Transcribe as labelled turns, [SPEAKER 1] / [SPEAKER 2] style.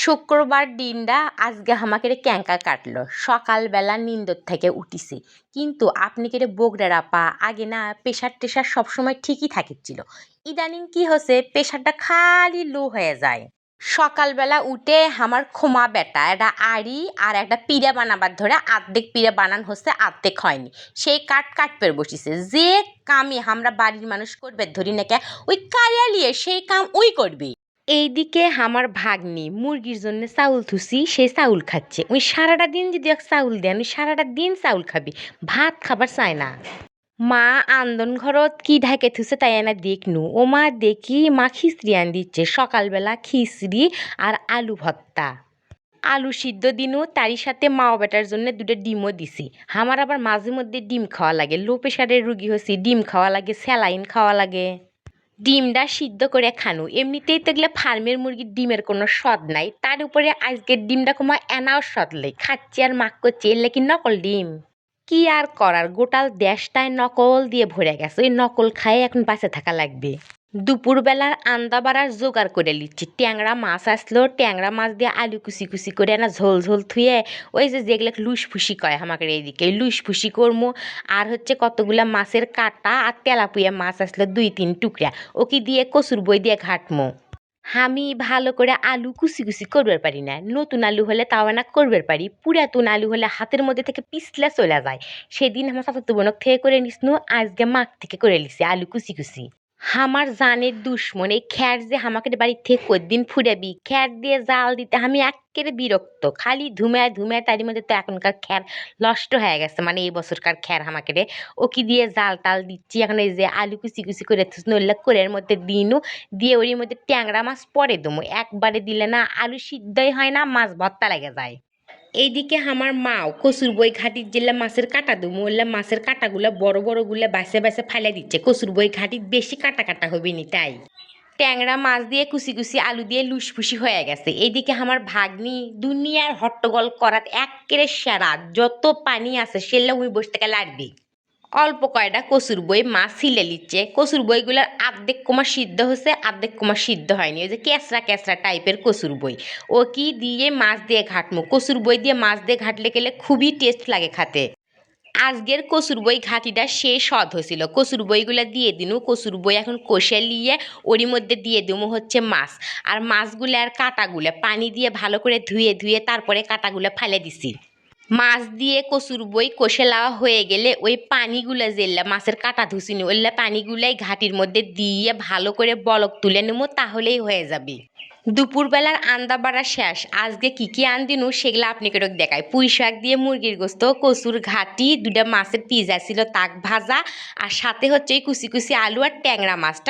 [SPEAKER 1] শুক্রবার দিনটা আজকে আমাকে ক্যাঙ্কা কাটলো। সকালবেলা নিন্দর থেকে উঠিছি। কিন্তু আপনি কেটে বগড়ার আপা? আগে না প্রেশার টেশার সবসময় ঠিকই থাকিচ্ছিল। ইদানিং কি হচ্ছে? প্রেশারটা খালি লো হয়ে যায়। সকালবেলা উঠে আমার খোমা বেটা, একটা আড়ি আর একটা পিড়া বানাবার ধরে আর্ধেক পিড়া বানান হচ্ছে, আর্ধেক হয়নি। সেই কাঠ কাটপে বসিছে। যে কামই আমরা বাড়ির মানুষ করবে, ধরি না নাকি, ওই কারিয়ালিয়ে সেই কাম ওই করবে। এইদিকে আমার ভাগ্নি মুরগির জন্য চাউল থুসি, সে চাউল খাচ্ছে। ওই সারাটা দিন যদি এক চাউল দেন ওই সারাটা দিন চাউল খাবি। ভাত খাবার চায় না। মা আন্দন ঘরত কি ঢাকে থুছে তাই এনা দেখনু। ও মা দেখি মা খিচড়ি আন দিচ্ছে, সকালবেলা খিচড়ি আর আলু ভর্তা। আলু সিদ্ধ দিনু, তারই সাথে মাও বেটার জন্য দুটো ডিমও দিছি। আমার আবার মাঝে মধ্যে ডিম খাওয়া লাগে। লো প্রেশারের রুগী হয়েছি ডিম খাওয়া লাগে, স্যালাইন খাওয়া লাগে। ডিমটা সিদ্ধ করে খানু। এমনিতেই তো ফার্মের মুরগির ডিমের কোনো স্বাদ নাই। তার উপরে আজকের ডিমটা কোনো এনাও স্বাদ নেই। খাচ্ছি আর মাখ করছি এলে কি নকল ডিম। কি আর করার? গোটাল দেশটায় নকল দিয়ে ভরে গেছে। ওই নকল খায়ে এখন বাঁচে থাকা লাগবে। দুপুরবেলার আন্দা বাড়ার জোগাড় করে নিচ্ছি ট্যাংরা মাছ আসলো, ট্যাংরা মাছ দিয়ে আলু কুচি কুচি করে না ঝোল ঝোল থুয়ে ওই যে যেগুলো লুস ফুসি কয় আমাকে এইদিকে লুস ফুসি করব আর হচ্ছে কতগুলা মাছের কাটা আর তেলাপুয়া মাছ আসলো দুই তিন টুকরা। ওকে দিয়ে কচুর বই দিয়ে ঘাটমো। আমি ভালো করে আলু কুচি কুচি করবার পারি না। নতুন আলু হলে তাও না করবার পারি। পুরাতন আলু হলে হাতের মধ্যে থেকে পিছলে চলে যায়। সেদিন আমার চাচাতো বোনক থেকে করে নিসনু, আজকে মাক থেকে করে নিছি আলু কুচি কুচি। আমার জানের দুশ্মন এই খ্যার যে আমাকে বাড়ির থেকে কদিন ফুরাবি? খ্যার দিয়ে জাল দিতে আমি একেবারে বিরক্ত। খালি ধুমায় ধুমায় তারই মধ্যে তো এখনকার খ্যার নষ্ট হয়ে গেছে। মানে এই বছরকার খ্যার আমাকে রে। ও কি দিয়ে জাল টাল দিচ্ছি। এখন এই যে আলু কুচি কুচি করে নইলে কোরের মধ্যে দিনু। দিয়ে ওর মধ্যে ট্যাংরা মাছ পরে দমু। একবারে দিলে না আলু সিদ্ধই হয় না, মাছ ভর্তা লেগে যায়। এইদিকে আমার মাও কচুর বই ঘাটির জেলা মাছের কাটা দুমু বললে মাছের কাটাগুলা বড় বড়গুলো বাসে বাসে ফালে দিচ্ছে। কচুর বই ঘাটির বেশি কাটা কাটা হবে নি তাই। ট্যাংরা মাছ দিয়ে কুচি কুচি আলু দিয়ে লুসফুসি হয়ে গেছে। এদিকে আমার ভাগ্নি দুনিয়ার হট্টগোল করাত একেরে সেরা, যত পানি আছে সেলে উই বসতে গেলে লাগবে অল্প কয়টা কচুর বই মাছ ছিলে লিচ্ছে। কচুর বইগুলোর আর্ধেক কোমা সিদ্ধ হচ্ছে আর্ধেক কোমা সিদ্ধ হয়নি। ওই যে ক্যাসরা ক্যাসরা টাইপের কচুর বই। ও কি দিয়ে মাছ দিয়ে ঘাটমু? কচুর বই দিয়ে মাছ দিয়ে ঘাটলে গেলে খুবই টেস্ট লাগে খাতে। আজকের কচুর বই ঘাটিটা সে স্বাদ হয়েছিল। কচুর বইগুলো দিয়ে দিনু, কচুর বই এখন কষে নিয়ে ওরই মধ্যে দিয়ে দিমু হচ্ছে মাছ। আর মাছগুলো আর কাঁটাগুলো পানি দিয়ে ভালো করে ধুয়ে ধুয়ে তারপরে কাঁটাগুলো ফেলে দিছি। মাছ দিয়ে কচুর বই কষে লাওয়া হয়ে গেলে ওই পানিগুলো যেল্লা মাছের কাটা ধুসিনি ওইলা পানিগুলাই ঘাটির মধ্যে দিয়ে ভালো করে বলক তুলে নেব, তাহলেই হয়ে যাবে। দুপুরবেলার আন্দা বাড়া শেষ। আজকে কি কি আনদিনু সেগুলো আপনাকে দেখায় পুঁই শাক দিয়ে মুরগির গোস্ত, কচুর ঘাটি দুটা মাছের পিজা ছিল, তাক ভাজা, আর সাথে হচ্ছে এই কুচি কুচি আলু আর ট্যাংরা মাছটা।